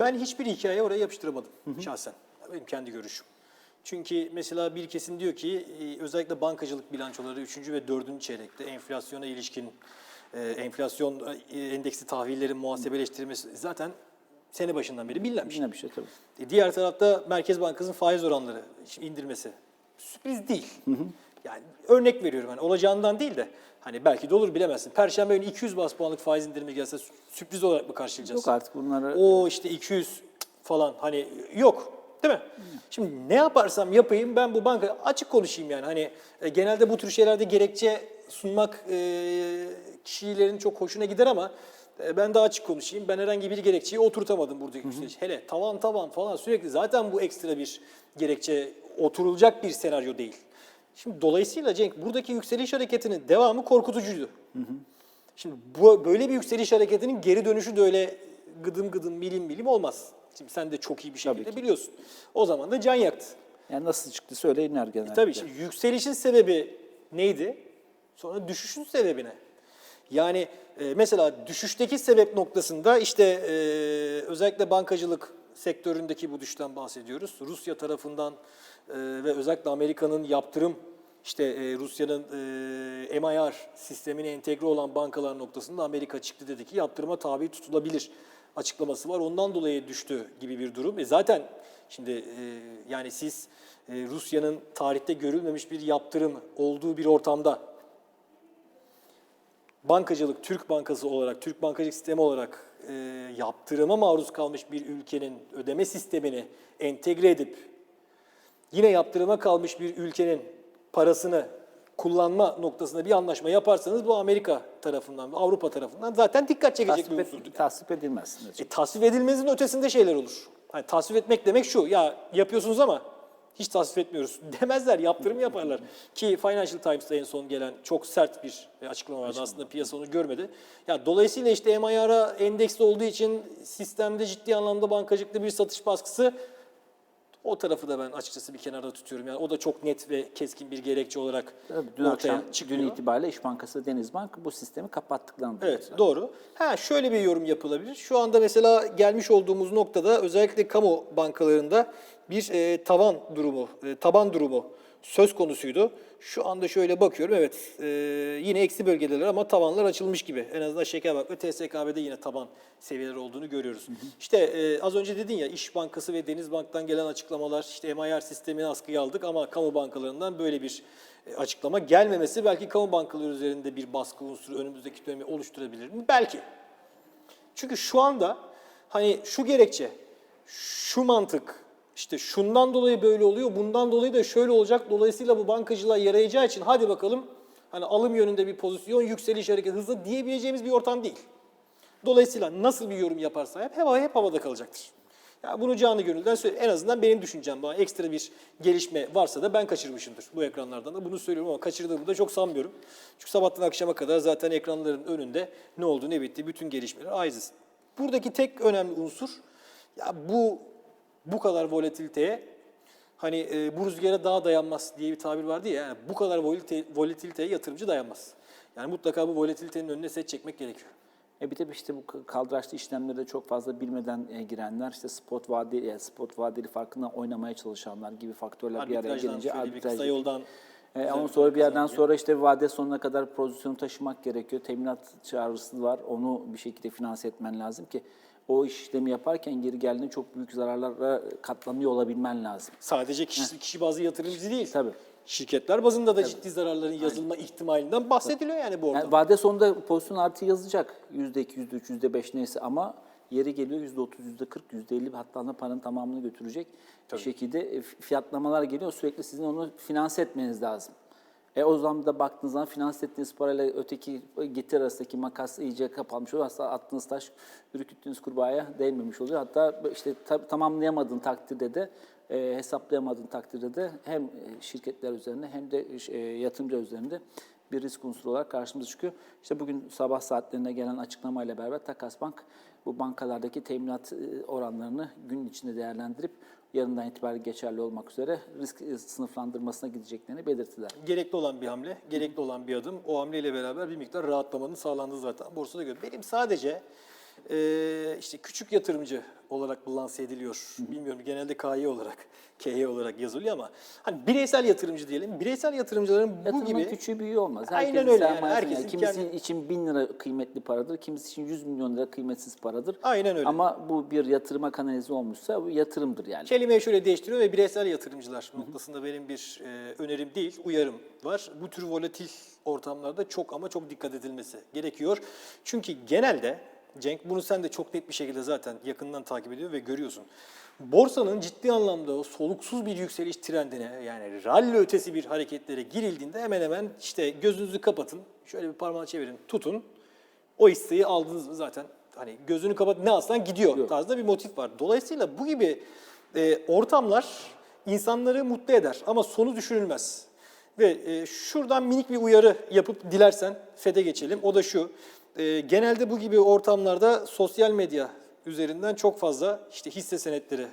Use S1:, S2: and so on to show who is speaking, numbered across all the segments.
S1: Ben hiçbir hikaye oraya yapıştıramadım şahsen. Benim kendi görüşüm. Çünkü mesela bir kesim diyor ki e, özellikle bankacılık bilançoları 3. ve 4. çeyrekte enflasyona ilişkin e, enflasyon e, endeksi tahvillerin muhasebeleştirilmesi zaten sene başından beri bilinmiş.
S2: Yine bir şey tabii.
S1: Diğer tarafta Merkez Bankası'nın faiz oranları indirmesi sürpriz değil. Yani örnek veriyorum hani olacağından değil de hani belki de olur bilemezsin. Perşembe günü 200 bas puanlık faiz indirimi gelse sü- sürpriz olarak mı karşılayacağız?
S2: Yok artık bunları
S1: O işte 200 falan hani yok değil mi? Şimdi ne yaparsam yapayım ben bu banka açık konuşayım yani hani e, genelde bu tür şeylerde gerekçe sunmak e, kişilerin çok hoşuna gider ama e, ben daha açık konuşayım. Ben herhangi bir gerekçeyi oturtamadım buradaki yükseliş. Hele tavan tavan falan sürekli zaten bu ekstra bir gerekçe oturulacak bir senaryo değil. Şimdi dolayısıyla Cenk buradaki yükseliş hareketinin devamı korkutucuydu. Şimdi bu böyle bir yükseliş hareketinin geri dönüşü de öyle gıdım gıdım milim milim olmaz. Şimdi sen de çok iyi bir şekilde
S2: ki.
S1: biliyorsun. O zaman da can yaktı.
S2: yani nasıl çıktı söyle iner genelde.
S1: E tabii şimdi yükselişin sebebi neydi? Sonra düşüşün sebebi ne? Yani e, mesela düşüşteki sebep noktasında işte e, özellikle bankacılık sektöründeki bu düşten bahsediyoruz. Rusya tarafından e, ve özellikle Amerika'nın yaptırım işte e, Rusya'nın e, MIR sistemine entegre olan bankalar noktasında Amerika çıktı dedi ki yaptırıma tabi tutulabilir açıklaması var. Ondan dolayı düştü gibi bir durum. E zaten şimdi e, yani siz e, Rusya'nın tarihte görülmemiş bir yaptırım olduğu bir ortamda bankacılık Türk bankası olarak, Türk bankacılık sistemi olarak e, yaptırıma maruz kalmış bir ülkenin ödeme sistemini entegre edip yine yaptırıma kalmış bir ülkenin parasını kullanma noktasında bir anlaşma yaparsanız bu Amerika tarafından, Avrupa tarafından zaten dikkat çekecek
S2: tasvip,
S1: bir
S2: et,
S1: unsurdur.
S2: tasvip edilmez.
S1: E, tasvip edilmesinin ötesinde şeyler olur. Hani tasvip etmek demek şu, ya yapıyorsunuz ama hiç tasvip etmiyoruz demezler, yaptırım yaparlar. Ki Financial Times'ta en son gelen çok sert bir e, açıklama vardı aslında piyasa onu görmedi. Ya dolayısıyla işte MIR'a endeksli olduğu için sistemde ciddi anlamda bankacılıkta bir satış baskısı o tarafı da ben açıkçası bir kenarda tutuyorum. Yani o da çok net ve keskin bir gerekçe olarak
S2: Tabii, dün
S1: ortaya
S2: akşam,
S1: çıkıyor.
S2: dün itibariyle İş Bankası, Denizbank bu sistemi kapattıklarını
S1: Evet doğru. Ha şöyle bir yorum yapılabilir. Şu anda mesela gelmiş olduğumuz noktada özellikle kamu bankalarında bir e, tavan durumu, e, taban durumu söz konusuydu. Şu anda şöyle bakıyorum evet e, yine eksi bölgedeler ama tavanlar açılmış gibi. En azından Şekerbank ve TSKB'de yine taban seviyeleri olduğunu görüyoruz. İşte e, az önce dedin ya İş Bankası ve Denizbank'tan gelen açıklamalar işte MIR sistemini askıya aldık ama kamu bankalarından böyle bir e, açıklama gelmemesi belki kamu bankaları üzerinde bir baskı unsuru önümüzdeki dönemi oluşturabilir mi? Belki. Çünkü şu anda hani şu gerekçe, şu mantık, işte şundan dolayı böyle oluyor, bundan dolayı da şöyle olacak. Dolayısıyla bu bankacılığa yarayacağı için hadi bakalım hani alım yönünde bir pozisyon, yükseliş hareket hızlı diyebileceğimiz bir ortam değil. Dolayısıyla nasıl bir yorum yaparsa yap, hep, hep havada kalacaktır. Ya bunu canı gönülden söyle. En azından benim düşüncem bana ekstra bir gelişme varsa da ben kaçırmışımdır bu ekranlardan da. Bunu söylüyorum ama kaçırdığımı da çok sanmıyorum. Çünkü sabahtan akşama kadar zaten ekranların önünde ne oldu ne bitti bütün gelişmeler ayrız. Buradaki tek önemli unsur ya bu bu kadar volatiliteye hani e, bu rüzgara daha dayanmaz diye bir tabir vardı ya. Yani bu kadar volatilite, volatiliteye yatırımcı dayanmaz. Yani mutlaka bu volatilitenin önüne set çekmek gerekiyor.
S2: E bir de işte bu kaldıraçlı işlemlere çok fazla bilmeden e, girenler, işte spot vadeli, yani spot vadeli farkına oynamaya çalışanlar gibi faktörler bir araya gelince arbitraj
S1: kısa yoldan
S2: E,
S1: bir
S2: sonra bir yerden sonra işte vade sonuna kadar pozisyonu taşımak gerekiyor. Teminat çağrısı var. Onu bir şekilde finanse etmen lazım ki o işlemi yaparken geri geldiğinde çok büyük zararlara katlanıyor olabilmen lazım.
S1: Sadece kişi, kişi bazı yatırımcı değil.
S2: Tabii.
S1: Şirketler bazında da ciddi zararların yazılma ihtimalinden bahsediliyor yani bu ortamda.
S2: Yani vade sonunda pozisyon artı yazacak. %2, %3, %5 neyse ama yeri geliyor %30, %40, %50 hatta da paranın tamamını götürecek bir şekilde e, fiyatlamalar geliyor. Sürekli sizin onu finanse etmeniz lazım. E o zaman da baktığınız zaman finanse ettiğiniz parayla öteki getir arasındaki makas iyice kapanmış oluyor. Aslında attığınız taş ürküttüğünüz kurbağaya değmemiş oluyor. Hatta işte ta- tamamlayamadığın takdirde de e, hesaplayamadığın takdirde de hem e, şirketler üzerinde hem de e, yatırımcı üzerinde bir risk unsuru olarak karşımıza çıkıyor. İşte bugün sabah saatlerinde gelen açıklamayla beraber Takas Bank bu bankalardaki teminat e, oranlarını gün içinde değerlendirip yarından itibaren geçerli olmak üzere risk e, sınıflandırmasına gideceklerini belirttiler.
S1: Gerekli olan bir hamle, gerekli olan bir adım. O hamleyle beraber bir miktar rahatlamanın sağlandığı zaten borsada görüyorum. Benim sadece e, işte küçük yatırımcı olarak lanse ediliyor. Bilmiyorum genelde KY olarak, KY olarak yazılıyor ama hani bireysel yatırımcı diyelim. Bireysel yatırımcıların bu
S2: Yatırımın
S1: gibi
S2: küçüğü büyüğü olmaz.
S1: Aynen
S2: Herkesin
S1: öyle yani, herkesin.
S2: Kimisi
S1: kendi-
S2: için 1000 lira kıymetli paradır, kimisi için 100 milyon lira kıymetsiz paradır.
S1: Aynen öyle.
S2: Ama bu bir yatırıma kanalize olmuşsa bu yatırımdır yani.
S1: Kelimeyi şöyle değiştiriyor ve bireysel yatırımcılar noktasında benim bir e, önerim değil, uyarım var. Bu tür volatil ortamlarda çok ama çok dikkat edilmesi gerekiyor. Çünkü genelde Cenk bunu sen de çok net bir şekilde zaten yakından takip ediyor ve görüyorsun. Borsanın ciddi anlamda soluksuz bir yükseliş trendine yani rally ötesi bir hareketlere girildiğinde hemen hemen işte gözünüzü kapatın, şöyle bir parmağı çevirin, tutun. O hisseyi aldınız mı zaten hani gözünü kapat ne alsan gidiyor tarzda bir motif var. Dolayısıyla bu gibi e, ortamlar insanları mutlu eder ama sonu düşünülmez. Ve e, şuradan minik bir uyarı yapıp dilersen FED'e geçelim. O da şu. E, genelde bu gibi ortamlarda sosyal medya üzerinden çok fazla işte hisse senetleri,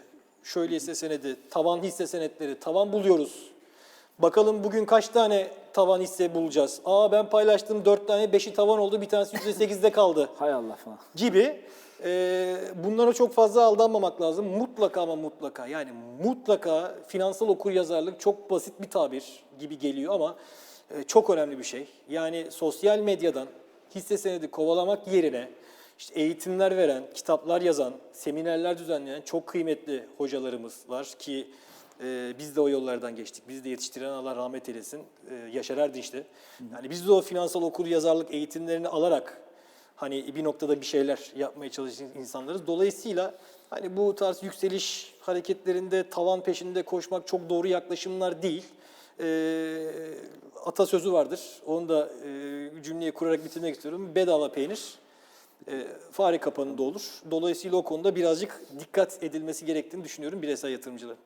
S1: şöyle hisse senedi, tavan hisse senetleri, tavan buluyoruz. Bakalım bugün kaç tane tavan hisse bulacağız? Aa ben paylaştım 4 tane 5'i tavan oldu bir tanesi %8'de kaldı
S2: Hay Allah falan.
S1: gibi e, bunlara çok fazla aldanmamak lazım. Mutlaka ama mutlaka yani mutlaka finansal okuryazarlık çok basit bir tabir gibi geliyor ama e, çok önemli bir şey. Yani sosyal medyadan hisse senedi kovalamak yerine işte eğitimler veren, kitaplar yazan, seminerler düzenleyen çok kıymetli hocalarımız var ki e, biz de o yollardan geçtik. Biz de yetiştiren Allah rahmet eylesin. E, Yaşar Erdinç'ti. Yani biz de o finansal okuryazarlık eğitimlerini alarak hani bir noktada bir şeyler yapmaya çalışan insanlarız. Dolayısıyla hani bu tarz yükseliş hareketlerinde tavan peşinde koşmak çok doğru yaklaşımlar değil. Ee, atasözü vardır. Onu da e, cümleye kurarak bitirmek istiyorum. Bedava peynir e, fare kapanında olur. Dolayısıyla o konuda birazcık dikkat edilmesi gerektiğini düşünüyorum bireysel yatırımcıların.